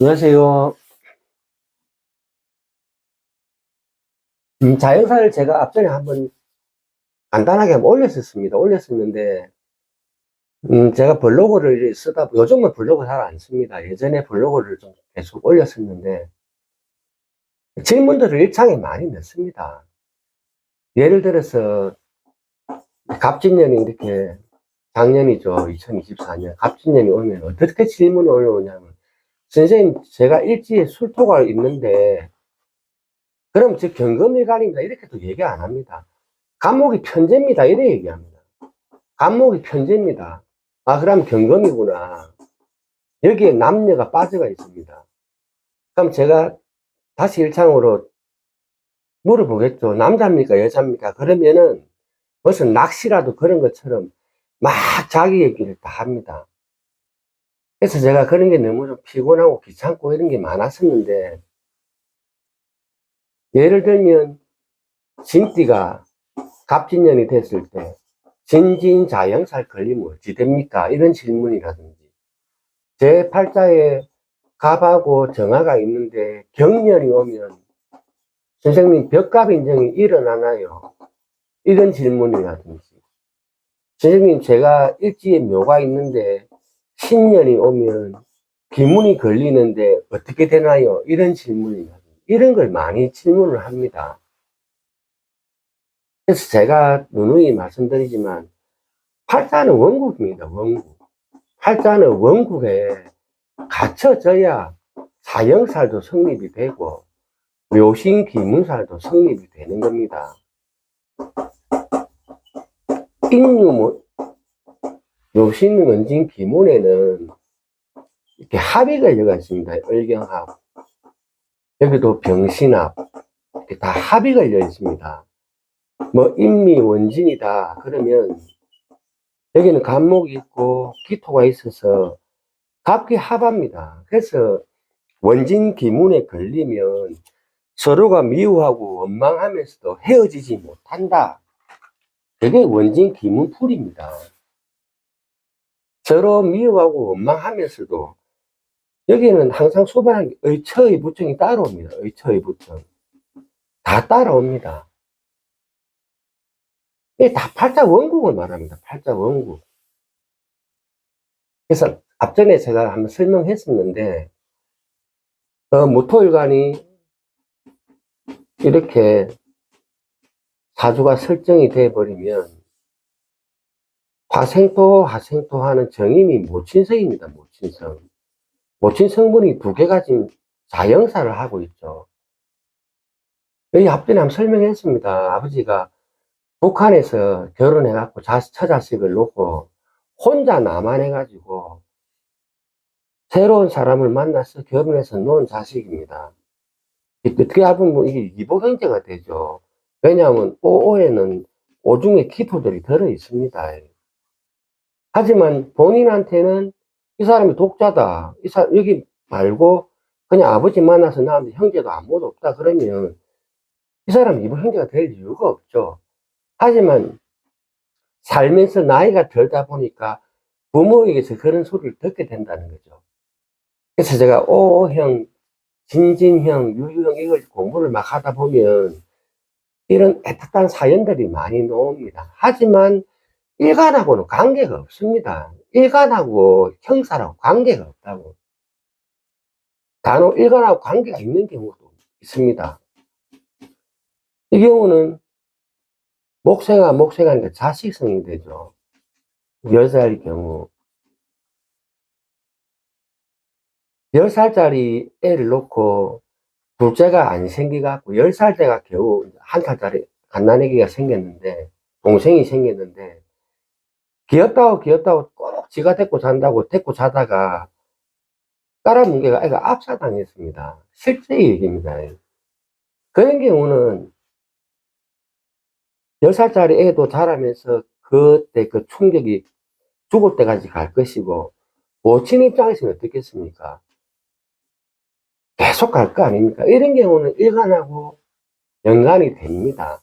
안녕하세요. 음, 자연사를 제가 앞전에 한번 간단하게 한번 올렸었습니다. 올렸었는데, 음, 제가 블로그를 쓰다, 요즘은 블로그 잘 안 씁니다. 예전에 블로그를 좀 계속 올렸었는데, 질문들을 일창에 많이 넣습니다. 예를 들어서, 갑진년이 이렇게, 작년이죠. 2024년. 갑진년이 오면 어떻게 질문을 올려오냐면, 선생님, 제가 일지에 술토가 있는데, 그럼 저 경금일간입니다. 이렇게도 얘기 안 합니다. 간목이 편제입니다. 이래 얘기합니다. 간목이 편제입니다. 아, 그럼 경금이구나. 여기에 남녀가 빠져가 있습니다. 그럼 제가 다시 일창으로 물어보겠죠. 남자입니까? 여자입니까? 그러면은 무슨 낚시라도 그런 것처럼 막 자기 얘기를 다 합니다. 그래서 제가 그런 게 너무 좀 피곤하고 귀찮고 이런 게 많았었는데, 예를 들면, 진띠가 갑진년이 됐을 때, 진진 자영살 걸리면 어찌 됩니까? 이런 질문이라든지, 제 팔자에 갑하고 정화가 있는데 경년이 오면, 선생님 벽갑 인정이 일어나나요? 이런 질문이라든지, 선생님 제가 일지에 묘가 있는데 신년이 오면 기문이 걸리는데 어떻게 되나요? 이런 질문이라든지, 이런 걸 많이 질문을 합니다. 그래서 제가 누누이 말씀드리지만, 팔자는 원국입니다, 원국. 팔자는 원국에 갇혀져야 사형살도 성립이 되고, 묘신 기문살도 성립이 되는 겁니다. 인유, 묘신 원진 기문에는 이렇게 합이 걸려가 있습니다. 을경합. 여기도 병신합. 이렇게 다 합이 걸려 있습니다. 뭐, 인미 원진이다. 그러면, 여기는 간목이 있고, 기토가 있어서, 갑기 합합니다. 그래서, 원진 기문에 걸리면, 서로가 미워하고 원망하면서도 헤어지지 못한다. 그게 원진 기문 풀입니다. 서로 미워하고 원망하면서도, 여기는 항상 소반한 의처의 부청이 따라옵니다. 의처의 부청. 다 따라옵니다. 이게 다 팔자 원국을 말합니다. 팔자 원국. 그래서 앞전에 제가 한번 설명했었는데, 어, 무토일간이 이렇게 사주가 설정이 돼 버리면 화생토, 화생토 하는 정인이 모친성입니다. 모친성. 모친 성분이 두 개가 지금 자영사를 하고 있죠. 여기 앞전에 한번 설명했습니다. 아버지가 북한에서 결혼해갖고 자, 처자식을 놓고 혼자 남한해가지고 새로운 사람을 만나서 결혼해서 놓은 자식입니다. 어떻게 하면 이게 이보 경제가 되죠. 왜냐하면 오오에는 오중에 기토들이 들어 있습니다. 하지만 본인한테는 이 사람이 독자다. 이 사, 여기 말고 그냥 아버지 만나서 나한테 형제도 아무도 없다. 그러면 이 사람이 이보 형제가 될 이유가 없죠. 하지만 살면서 나이가 들다 보니까 부모에게서 그런 소리를 듣게 된다는 거죠. 그래서 제가 오형, 진진형, 유유형 이걸 공부를 막 하다 보면 이런 애틋한 사연들이 많이 나옵니다. 하지만 일간하고는 관계가 없습니다. 일간하고 형사라고 관계가 없다고. 단호 일간하고 관계가 있는 경우도 있습니다. 이 경우는 목생아, 목생아니까 자식성이 되죠. 여자일 경우. 10살짜리 애를 놓고 둘째가 안 생기갖고 10살 때가 겨우 한 살짜리 갓난애기가 생겼는데, 동생이 생겼는데, 귀엽다고 귀엽다고 꼭 지가 데리고 잔다고 데리고 자다가 깔아뭉개가 애가 압사당했습니다. 실제 얘기입니다. 그런 경우는 10살짜리 애도 자라면서 그때 그 충격이 죽을 때까지 갈 것이고, 모친 입장에서는 어떻겠습니까? 계속 갈 거 아닙니까? 이런 경우는 일간하고 연관이 됩니다.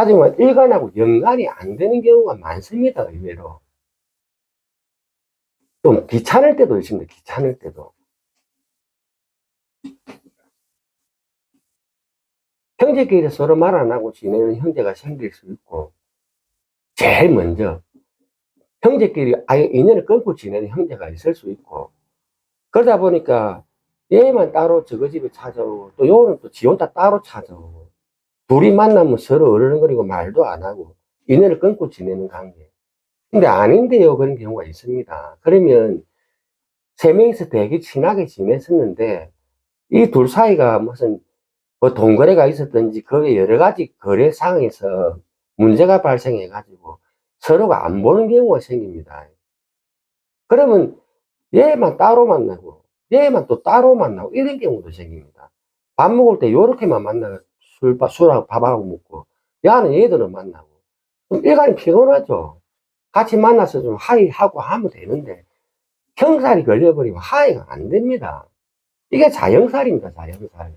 하지만 일관하고 연관이 안 되는 경우가 많습니다, 의외로. 좀 귀찮을 때도 있습니다, 귀찮을 때도. 형제끼리 서로 말 안 하고 지내는 형제가 생길 수 있고, 제일 먼저, 형제끼리 아예 인연을 끊고 지내는 형제가 있을 수 있고, 그러다 보니까 얘만 따로 저거 집에 찾아오고, 또 요는 또 지 혼자 따로 찾아오고, 둘이 만나면 서로 어른거리고 말도 안 하고, 인연을 끊고 지내는 관계. 근데 아닌데요, 그런 경우가 있습니다. 그러면, 세 명이서 되게 친하게 지냈었는데, 이 둘 사이가 무슨, 뭐 동거래가 있었든지, 거기에 여러 가지 거래 상황에서 문제가 발생해 가지고, 서로가 안 보는 경우가 생깁니다. 그러면 얘만 따로 만나고, 얘만 또 따로 만나고, 이런 경우도 생깁니다. 밥 먹을 때 요렇게만 만나고, 술, 밥- 술하고 밥하고 먹고, 야는 얘들은 만나고. 좀 일간이 피곤하죠. 같이 만나서 좀 하이하고 하면 되는데, 형살이 걸려버리면 하이가 안 됩니다. 이게 자영살입니다, 자영살.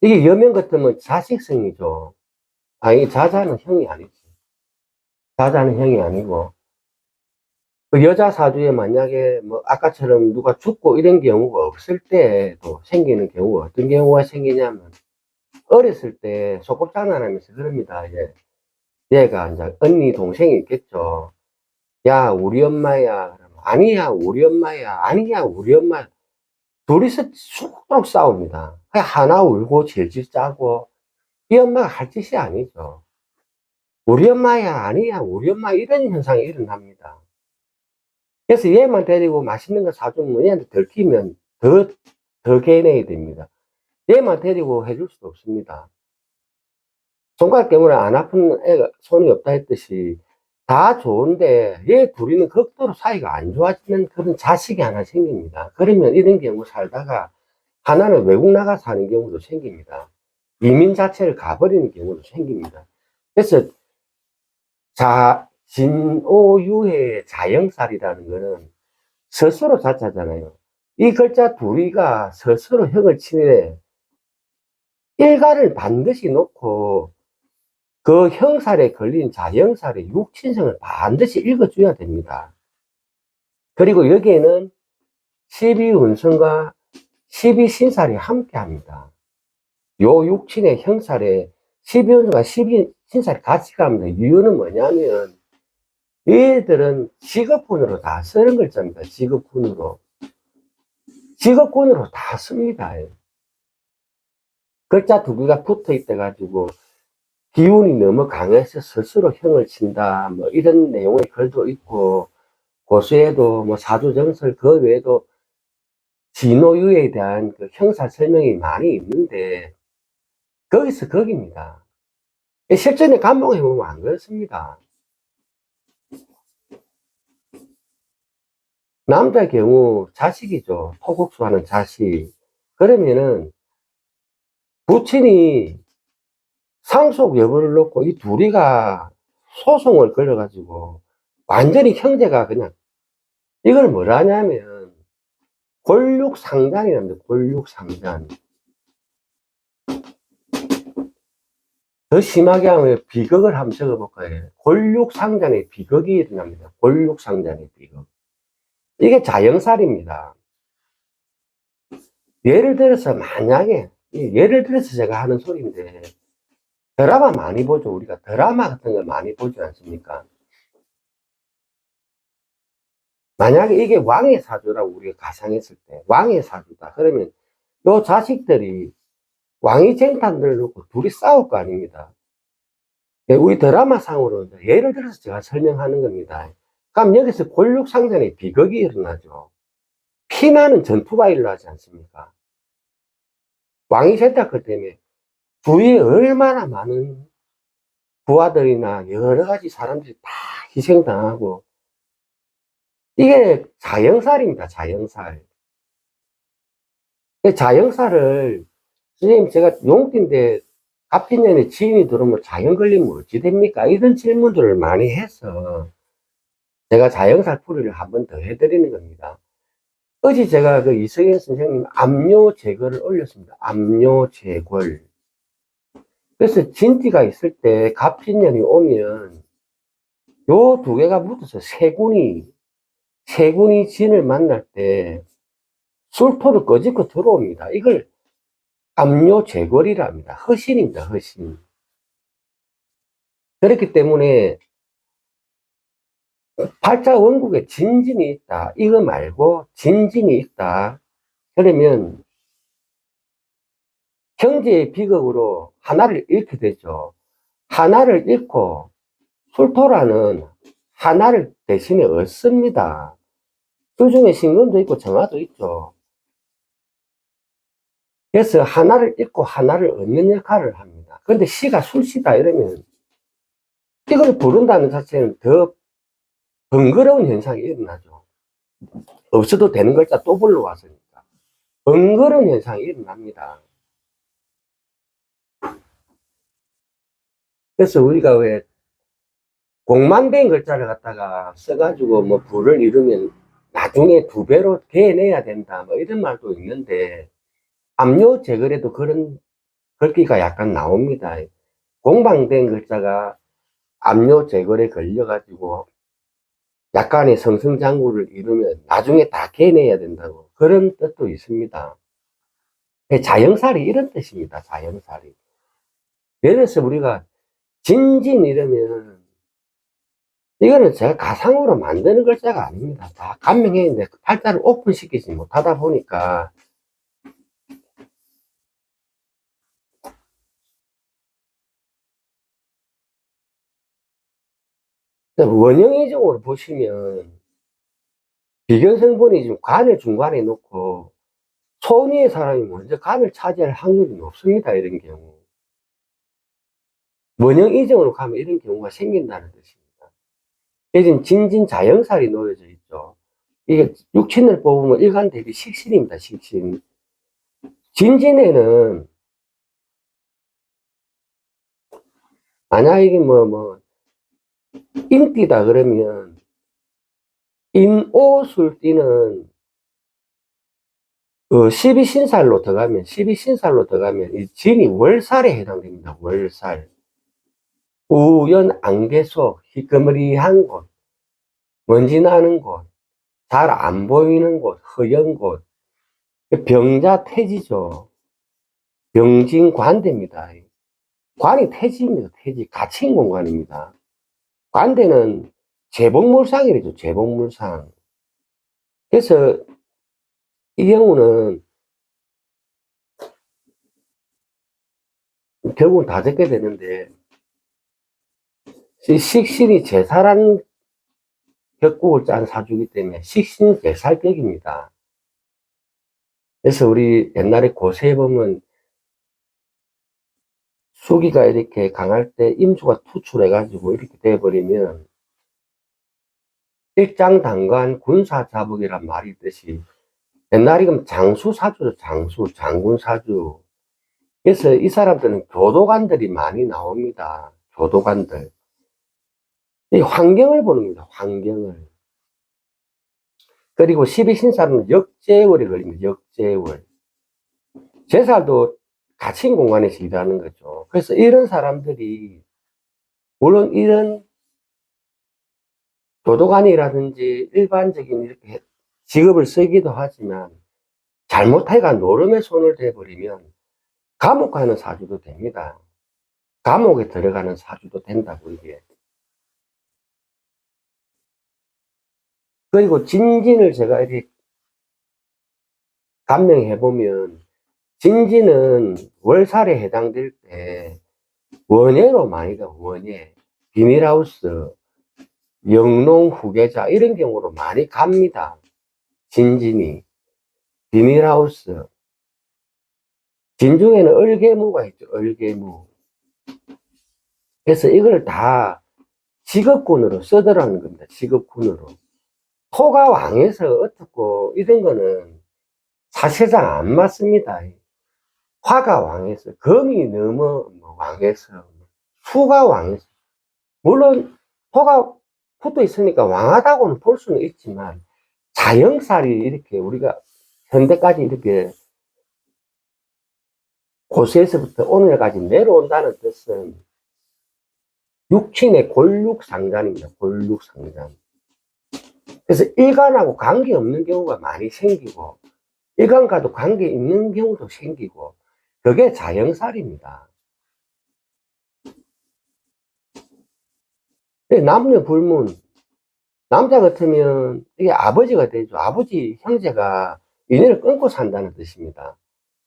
이게 여명 같으면 자식성이죠. 아, 이 자자는 형이 아니지. 자자는 형이 아니고. 그 여자 사주에 만약에 뭐 아까처럼 누가 죽고 이런 경우가 없을 때도 생기는 경우가 어떤 경우가 생기냐면 어렸을 때 소꿉장난하면서 그럽니다. 이제 얘가 이제 언니 동생이 있겠죠. 야 우리 엄마야. 아니야 우리 엄마야. 아니야 우리 엄마. 둘이서 쑥 싸웁니다. 하나 울고 질질 짜고 이 엄마가 할 짓이 아니죠. 우리 엄마야 아니야 우리 엄마 이런 현상이 일어납니다. 그래서 얘만 데리고 맛있는 거 사주면 얘한테 들키면 더, 더 개내야 됩니다. 얘만 데리고 해줄 수도 없습니다. 손가락 때문에 안 아픈 애가 손이 없다 했듯이 다 좋은데 얘 둘이는 극도로 사이가 안 좋아지는 그런 자식이 하나 생깁니다. 그러면 이런 경우 살다가 하나는 외국 나가 사는 경우도 생깁니다. 이민 자체를 가버리는 경우도 생깁니다. 그래서 자, 진오유의 자영살이라는 거는 스스로 자자잖아요. 이 글자 둘이가 스스로 형을 치네. 일가를 반드시 놓고 그 형살에 걸린 자영살의 육친성을 반드시 읽어줘야 됩니다. 그리고 여기에는 12운성과 12신살이 함께 합니다. 요 육친의 형살에 12운성과 12신살이 같이 갑니다. 이유는 뭐냐면 얘들은 직업군으로 다 쓰는 글자입니다. 직업군으로. 직업군으로 다 씁니다. 글자 두 개가 붙어 있대 가지고 기운이 너무 강해서 스스로 형을 친다. 뭐 이런 내용의 글도 있고 고수에도 뭐 사주정설 그 외에도 진호유에 대한 그 형사 설명이 많이 있는데 거기서 거기입니다. 실전에 감목해 보면 안 그렇습니다. 남자 경우 자식이죠. 토국수하는 자식. 그러면은 부친이 상속 여부를 놓고 이 둘이가 소송을 걸어가지고 완전히 형제가 그냥 이걸 뭐라 하냐면 골육상잔이랍니다. 골육상잔. 더 심하게 하면 비극을 한번 적어볼까요? 골육상잔의 비극이 일어납니다. 골육상잔의 비극. 이게 자영살입니다. 예를 들어서 만약에 예를 들어서 제가 하는 소리인데 드라마 많이 보죠. 우리가 드라마 같은 거 많이 보지 않습니까? 만약에 이게 왕의 사주라고 우리가 가상했을 때 왕의 사주다. 그러면 요 자식들이 왕이 쟁탄들을 놓고 둘이 싸울 거 아닙니다. 예, 우리 드라마 상으로 예를 들어서 제가 설명하는 겁니다. 그럼 여기서 골육상전의 비극이 일어나죠. 피나는 전투가 일어나지 않습니까? 왕이 세탁할 때문에 주위에 얼마나 많은 부하들이나 여러 가지 사람들이 다 희생당하고 이게 자영살입니다. 자영살. 이 자영살을 선생님 제가 용띠인데 갑인년에 지인이 들어오면 자영 걸리면 어찌 됩니까? 이런 질문들을 많이 해서 제가 자영살 풀이를 한 번 더 해드리는 겁니다. 어제 제가 그 이성현 선생님 압류 제거를 올렸습니다. 압류 제골. 그래서 진띠가 있을 때 갑진년이 오면 요 두 개가 붙어서 세군이 세군이 진을 만날 때 술토를 꺼집고 들어옵니다. 이걸 압류 제거리라 합니다. 허신입니다. 허신. 그렇기 때문에 팔자 원국에 진진이 있다. 이거 말고 진진이 있다. 그러면 경제의 비극으로 하나를 잃게 되죠. 하나를 잃고 술토라는 하나를 대신에 얻습니다. 그 중에 신금도 있고 정화도 있죠. 그래서 하나를 잃고 하나를 얻는 역할을 합니다. 그런데 시가 술시다 이러면 이걸 부른다는 자체는 더 번거로운 현상이 일어나죠. 없어도 되는 글자 또 불러왔으니까. 번거로운 현상이 일어납니다. 그래서 우리가 왜 공만 된 글자를 갖다가 써가지고 뭐 부를 이루면 나중에 두 배로 개내야 된다 뭐 이런 말도 있는데 압류 제거에도 그런 글귀가 약간 나옵니다. 공방된 글자가 압류 제거에 걸려가지고 약간의 성승장구를 이루면 나중에 다 개내야 된다고 그런 뜻도 있습니다. 자영살이 이런 뜻입니다. 자영살이. 예를 들어서 우리가 진진 이러면 이거는 제가 가상으로 만드는 글자가 아닙니다. 다 감명해 있는데 팔자를 오픈시키지 못하다 보니까 원형이적으로 보시면 비견 성분이 지금 간을 중간에 놓고 소니의 사람이 먼저 간을 차지할 확률이 높습니다. 이런 경우. 원형 이정으로 가면 이런 경우가 생긴다는 뜻입니다. 예전 진진 자영살이 놓여져 있죠. 이게 육친을 뽑으면 일간 대비 식신입니다. 식신. 진진에는 만약에 뭐, 뭐, 인띠다 그러면, 인오술 띠는, 어, 12신살로 들어가면, 12신살로 들어가면, 이 진이 월살에 해당됩니다. 월살. 우연 안개속, 희끄머리한 곳, 먼지 나는 곳, 잘 안 보이는 곳, 허연 곳, 병자 태지죠. 병진 관대입니다. 관이 태지입니다. 태지. 갇힌 공간입니다. 관대는 재봉물상이래죠. 재봉물상. 그래서 이 경우는 결국은 다 적게 되는데 식신이 제사란 격국을 짠 사주기 때문에 식신 제살격입니다. 그래서 우리 옛날에 고세에 보면 수기가 이렇게 강할 때 임수가 투출해가지고 이렇게 돼버리면 일장당관 군사자복이란 말이 있듯이 옛날에 그럼 장수사주죠. 장수, 장군사주. 그래서 이 사람들은 교도관들이 많이 나옵니다. 교도관들. 이 환경을 보는 겁니다. 환경을. 그리고 12신사는 역제월이 걸립니다. 역제월. 제살도 갇힌 공간에서 일하는 거죠. 그래서 이런 사람들이, 물론 이런 교도관이라든지 일반적인 이렇게 직업을 쓰기도 하지만, 잘못해가 노름의 손을 대버리면 감옥 가는 사주도 됩니다. 감옥에 들어가는 사주도 된다고, 이게. 그리고 진진을 제가 이렇게 감명해 보면 진진은 월살에 해당될 때 원예로 많이 가 원예 비닐하우스 영농 후계자 이런 경우로 많이 갑니다. 진진이 비닐하우스. 진중에는 얼개무가 있죠 얼개무. 그래서 이걸 다 직업군으로 써더라는 겁니다 직업군으로. 토가 왕에서 어떻고 이런 거는 사실상 안 맞습니다. 화가 왕에서 금이 너무 뭐 왕에서 수가 왕에서 물론 토가 붙어 있으니까 왕하다고는 볼 수는 있지만 자영살이 이렇게 우리가 현대까지 이렇게 고세에서부터 오늘까지 내려온다는 뜻은 육친의 골육상잔입니다. 골육상잔. 그래서 일간하고 관계 없는 경우가 많이 생기고, 일간과도 관계 있는 경우도 생기고, 그게 자영살입니다. 남녀 불문, 남자 같으면 이게 아버지가 되죠. 아버지, 형제가 인연을 끊고 산다는 뜻입니다.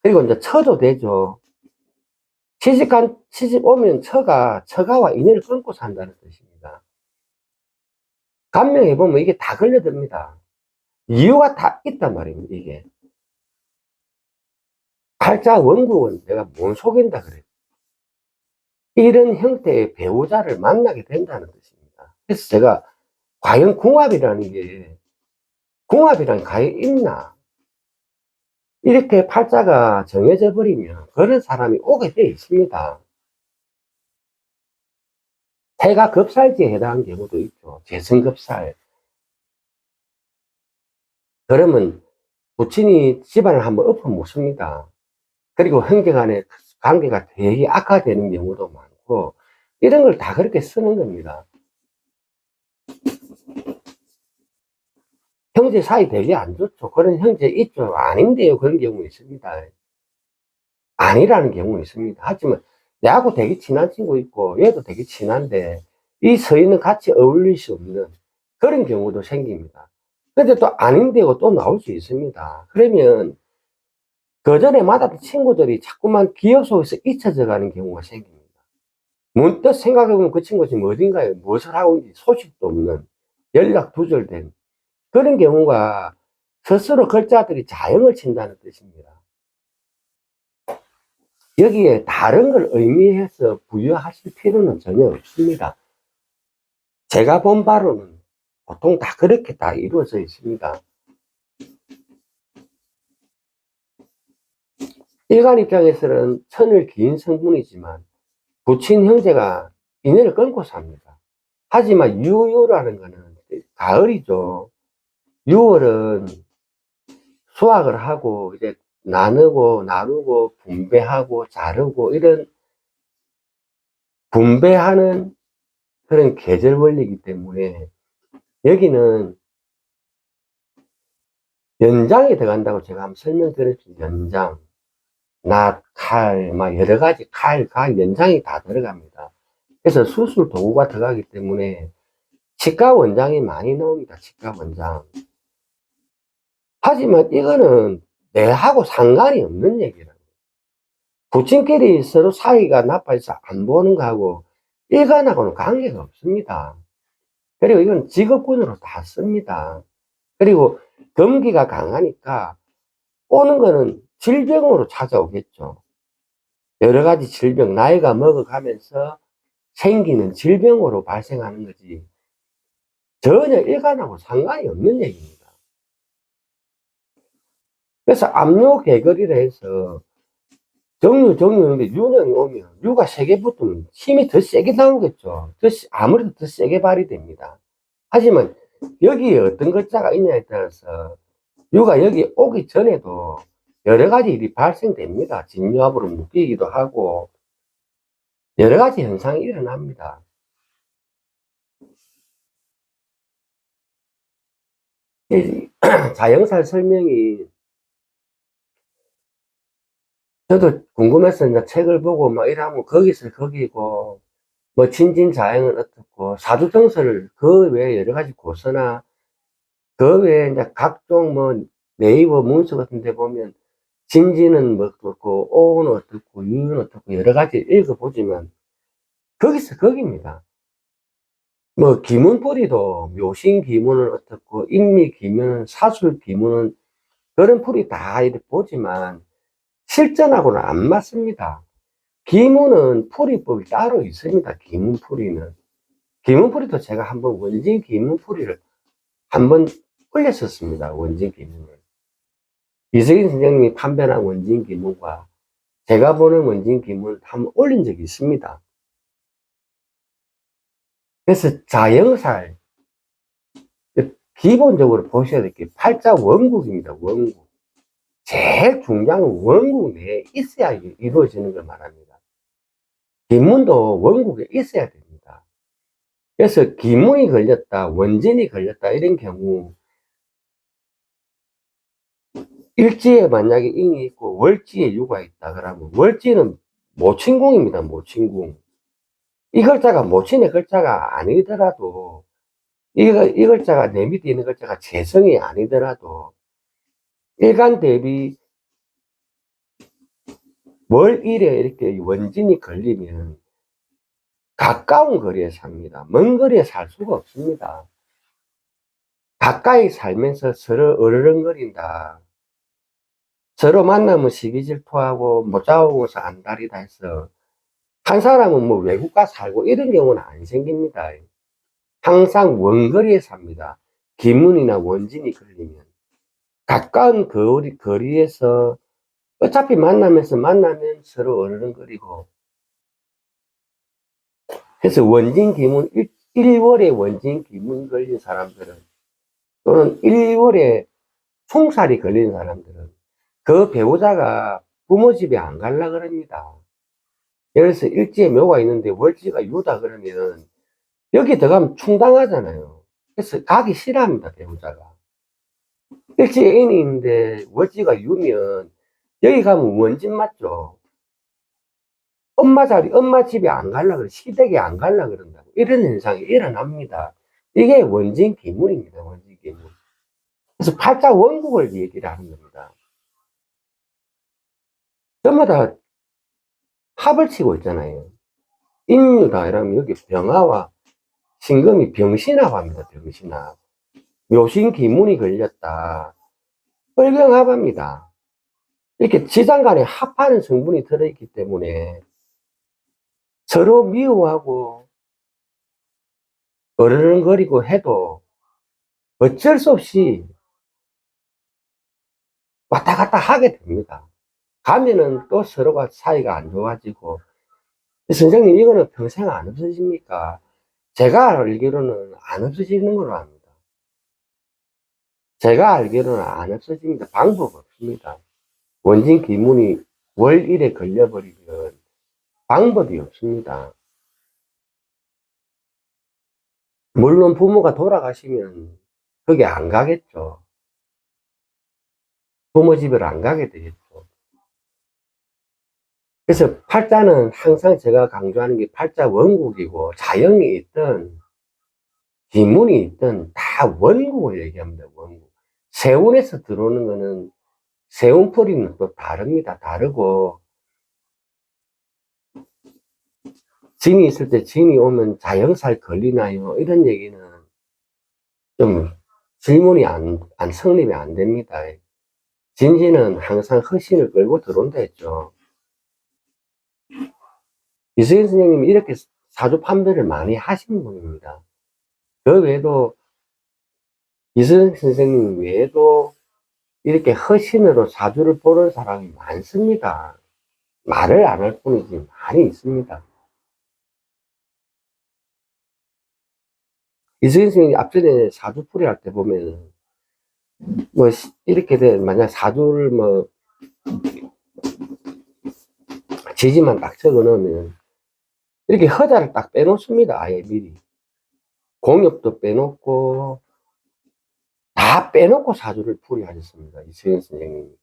그리고 이제 처도 되죠. 시집간, 시집 오면 처가, 처가와 인연을 끊고 산다는 뜻입니다. 감명해보면 이게 다 걸려듭니다. 이유가 다 있단 말입니다, 이게. 팔자 원국은 내가 못 속인다 그래요. 이런 형태의 배우자를 만나게 된다는 뜻입니다. 그래서 제가 과연 궁합이라는 게 궁합이란 게 과연 있나? 이렇게 팔자가 정해져 버리면 그런 사람이 오게 돼 있습니다. 해가 급살지에 해당하는 경우도 있죠. 재성급살. 그러면 부친이 집안을 한번 엎어 묻습니다. 그리고 형제 간의 관계가 되게 악화되는 경우도 많고 이런 걸 다 그렇게 쓰는 겁니다. 형제 사이 되게 안 좋죠. 그런 형제 있죠. 아닌데요. 그런 경우 있습니다. 아니라는 경우 있습니다. 하지만 내하고 되게 친한 친구 있고 얘도 되게 친한데 이 서인은 같이 어울릴 수 없는 그런 경우도 생깁니다. 근데 또 아닌데요. 또 나올 수 있습니다. 그러면 그 전에 만났던 친구들이 자꾸만 기억 속에서 잊혀져 가는 경우가 생깁니다. 문득 생각해보면 그 친구가 지금 어딘가에 무엇을 하고 있는지 소식도 없는 연락 두절된 그런 경우가 스스로 글자들이 자영을 친다는 뜻입니다. 여기에 다른 걸 의미해서 부여하실 필요는 전혀 없습니다. 제가 본 바로는 보통 다 그렇게 다 이루어져 있습니다. 일간 입장에서는 천을 긴 성분이지만 부친 형제가 인연을 끊고 삽니다. 하지만 유유라는 것은 가을이죠. 6월은 수확을 하고 이제 나누고 나누고 분배하고 자르고 이런 분배하는 그런 계절 원리이기 때문에 여기는 연장이 들어간다고 제가 한번 설명드렸죠. 연장, 낫, 칼, 막 여러 가지 칼, 각 연장이 다 들어갑니다. 그래서 수술 도구가 들어가기 때문에 치과 원장이 많이 나옵니다. 치과 원장. 하지만 이거는 내하고 상관이 없는 얘기라고. 부친끼리 서로 사이가 나빠져서 안 보는 거하고 일간하고는 관계가 없습니다. 그리고 이건 직업군으로 다 씁니다. 그리고 금기가 강하니까 오는 거는 질병으로 찾아오겠죠. 여러 가지 질병, 나이가 먹어가면서 생기는 질병으로 발생하는 거지. 전혀 일간하고 상관이 없는 얘기입니다. 그래서 압류 개걸이라 해서 정류, 정류인데 유령이 오면 유가 세게 붙으면 힘이 더 세게 나오겠죠. 더, 아무래도 더 세게 발휘됩니다. 하지만 여기에 어떤 글자가 있냐에 따라서 유가 여기 오기 전에도 여러 가지 일이 발생됩니다. 진유압으로 묶이기도 하고 여러 가지 현상이 일어납니다. 자영살 설명이 저도 궁금해서 이제 책을 보고 막 이러면 거기서 거기고, 뭐 진진자행은 어떻고, 사주정서를 그 외에 여러 가지 고서나, 그 외에 이제 각종 뭐 네이버 문서 같은 데 보면, 진진은 뭐 어떻고, 오는 어떻고, 유는 어떻고, 여러 가지 읽어보지만, 거기서 거기입니다. 뭐, 기문풀이도 묘신 기문은 어떻고, 인미 기문은, 사술 기문은, 그런 풀이 다 이렇게 보지만, 실전하고는 안 맞습니다. 기문은 풀이법이 따로 있습니다. 기문풀이는. 기문풀이도 제가 한번 원진 기문풀이를 한번 올렸었습니다. 원진 기문을. 이석인 선생님이 판별한 원진 기문과 제가 보는 원진 기문을 한번 올린 적이 있습니다. 그래서 자영살, 기본적으로 보셔야 될 게 팔자 원국입니다. 원국. 제일 중요한 원국 내에 있어야 이루어지는 걸 말합니다. 뒷문도 원국에 있어야 됩니다. 그래서 기문이 걸렸다, 원진이 걸렸다, 이런 경우, 일지에 만약에 인이 있고 월지에 유가 있다 그러면 월지는 모친궁입니다. 모친궁. 이 글자가 모친의 글자가 아니더라도 이, 이 글자가 내 밑에 있는 글자가 재성이 아니더라도 일간 대비 월일에 이렇게 원진이 걸리면 가까운 거리에 삽니다. 먼 거리에 살 수가 없습니다. 가까이 살면서 서로 어르렁거린다. 서로 만나면 시기 질투하고 못 잡아보고서 안달이다 해서 한 사람은 뭐 외국 가 살고 이런 경우는 안 생깁니다. 항상 원거리에 삽니다. 기문이나 원진이 걸리면 가까운 거리, 거리에서 어차피 만나면서 만나면 서로 어르렁거리고 그래서 원진 기문 1, 월에 원진 기문 걸린 사람들은 또는 1월에 총살이 걸린 사람들은 그 배우자가 부모 집에 안 갈라 그럽니다. 그래서 일지에 묘가 있는데 월지가 유다 그러면 여기 들어가면 충당하잖아요. 그래서 가기 싫어합니다, 배우자가. 일지에 인이 있는데 월지가 유면 여기 가면 원진 맞죠? 엄마 자리, 엄마 집에 안 갈라 그래. 시댁에 안 갈라 그런다고. 이런 현상이 일어납니다. 이게 원진 기물입니다, 원진 기물. 그래서 팔자 원국을 얘기를 하는 겁니다. 전부 다 합을 치고 있잖아요. 인유다 이러면 여기 병화와 신금이 병신합합니다. 병신합. 묘신 기문이 걸렸다. 뻘경합합니다. 이렇게 지장 간에 합하는 성분이 들어있기 때문에 서로 미워하고 어르렁거리고 해도 어쩔 수 없이 왔다 갔다 하게 됩니다. 가면은 또 서로가 사이가 안 좋아지고 선생님 이거는 평생 안 없어집니까? 제가 알기로는 안 없어지는 걸로 압니다. 제가 알기로는 안 없어집니다. 방법 없습니다. 원진 기문이 월일에 걸려버리면 방법이 없습니다. 물론 부모가 돌아가시면 거기 안 가겠죠. 부모 집을 안 가게 되겠죠. 그래서 팔자는 항상 제가 강조하는 게 팔자 원국이고 자영이 있든 기문이 있든 다 원국을 얘기합니다. 원국. 세운에서 들어오는 거는 세운풀이는 또 다릅니다. 다르고 진이 있을 때 진이 오면 자영살 걸리나요? 이런 얘기는 좀 질문이 안, 안 성립이 안 됩니다. 진지는 항상 허신을 끌고 들어온다 했죠. 이승현 선생님이 이렇게 사주 판별을 많이 하신 분입니다. 그 외에도 이승현 선생님 외에도 이렇게 허신으로 사주를 보는 사람이 많습니다. 말을 안 할 뿐이지 많이 있습니다. 이승현 선생님이 앞전에 사주풀이 할 때 보면 뭐 이렇게 돼 만약 사주를 뭐 지지만 딱 적어 놓으면 이렇게 허자를 딱 빼놓습니다. 아예 미리. 공엽도 빼놓고, 다 빼놓고 사주를 풀이하셨습니다. 이승현 선생님이.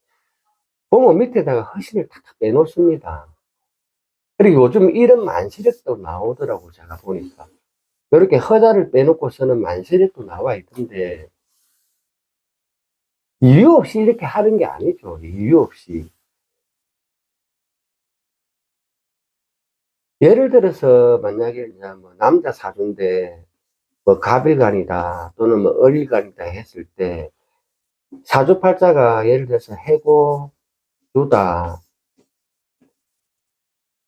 보면 밑에다가 허신을 탁탁 빼놓습니다. 그리고 요즘 이런 만시력도 나오더라고, 제가 보니까. 이렇게 허자를 빼놓고 쓰는 만시력도 나와 있던데, 이유 없이 이렇게 하는 게 아니죠. 이유 없이. 예를 들어서 만약에 뭐 남자 사주인데 뭐 갑일간이다 또는 뭐 을일간이다 했을 때 사주팔자가 예를 들어서 해고 유다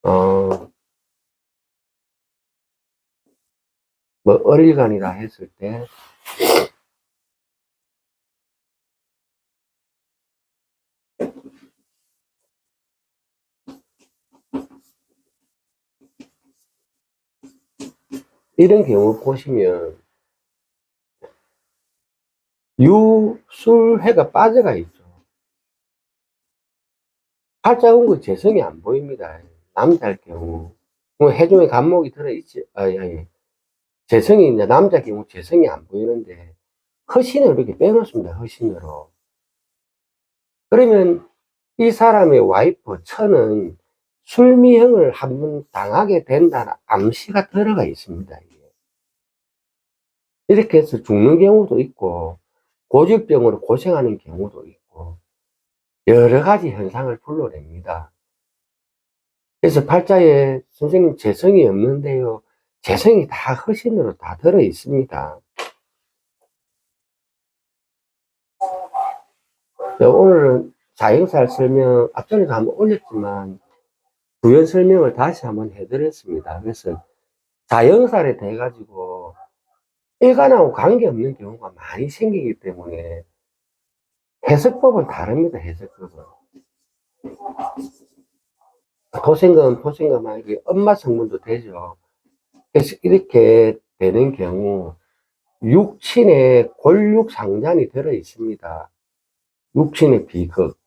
어 뭐 을일간이다 했을 때 이런 경우 보시면 유술해가 빠져가 있죠. 팔자운구 재성이 안 보입니다. 남자일 경우. 뭐 해중에 간목이 들어있지, 아, 예, 예. 재성이 이제 남자 경우 재성이 안 보이는데 허신을 이렇게 빼놓습니다. 허신으로. 그러면 이 사람의 와이프 처는 술미형을 한번 당하게 된다는 암시가 들어가 있습니다. 이렇게 해서 죽는 경우도 있고 고질병으로 고생하는 경우도 있고 여러 가지 현상을 불러냅니다. 그래서 팔자에 선생님 재성이 없는데요. 재성이 다 허신으로 다 들어 있습니다. 자, 오늘은 자영살 설명 앞전에도 한번 올렸지만 부연 설명을 다시 한번 해드렸습니다. 그래서 자영살에 대해 가지고 일간하고 관계없는 경우가 많이 생기기 때문에 해석법은 다릅니다. 해석법은 토생금 토생금 아니고 엄마 성분도 되죠. 그래서 이렇게 되는 경우 육친에 골육 상잔이 들어 있습니다. 육친의 비극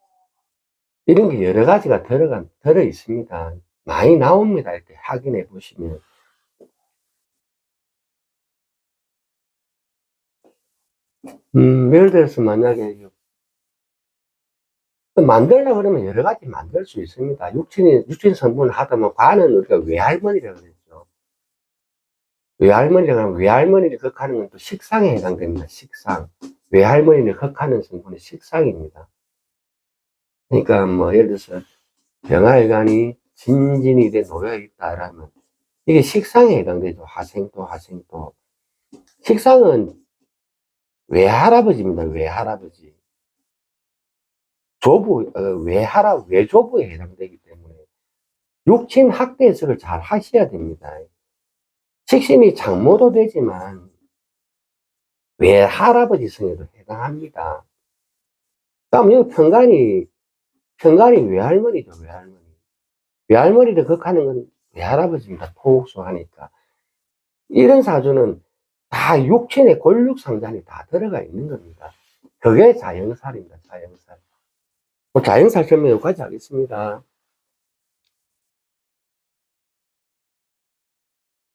이런 게 여러 가지가 들어가 들어 있습니다. 많이 나옵니다. 이렇게 확인해 보시면 음, 예를 들어서 만약에 만들려 그러면 여러 가지 만들 수 있습니다. 육친이 육친 성분을 하다면 관은 우리가 외할머니라고 그랬죠. 외할머니라고 하면 외할머니를 극하는 건 또 식상에 해당됩니다. 식상. 외할머니를 극하는 성분이 식상입니다. 그러니까 뭐 예를 들어서 병활간이 진진이 돼 놓여 있다라면 이게 식상에 해당되죠. 화생토, 화생토. 식상은 외할아버지입니다. 외할아버지. 조부, 어, 외할아, 외조부에 해당되기 때문에 육친 학대 해석을 잘 하셔야 됩니다. 식신이 장모도 되지만 외할아버지 성에도 해당합니다. 그럼 여기 편간이, 편간이 외할머니죠, 외할머니. 외할머니를 극하는 건 외할아버지입니다. 토옥수 하니까. 이런 사주는 다 육친의 골육상잔이 다 들어가 있는 겁니다. 그게 자연살입니다, 자연살. 뭐 자연살 설명 여기까지 하겠습니다.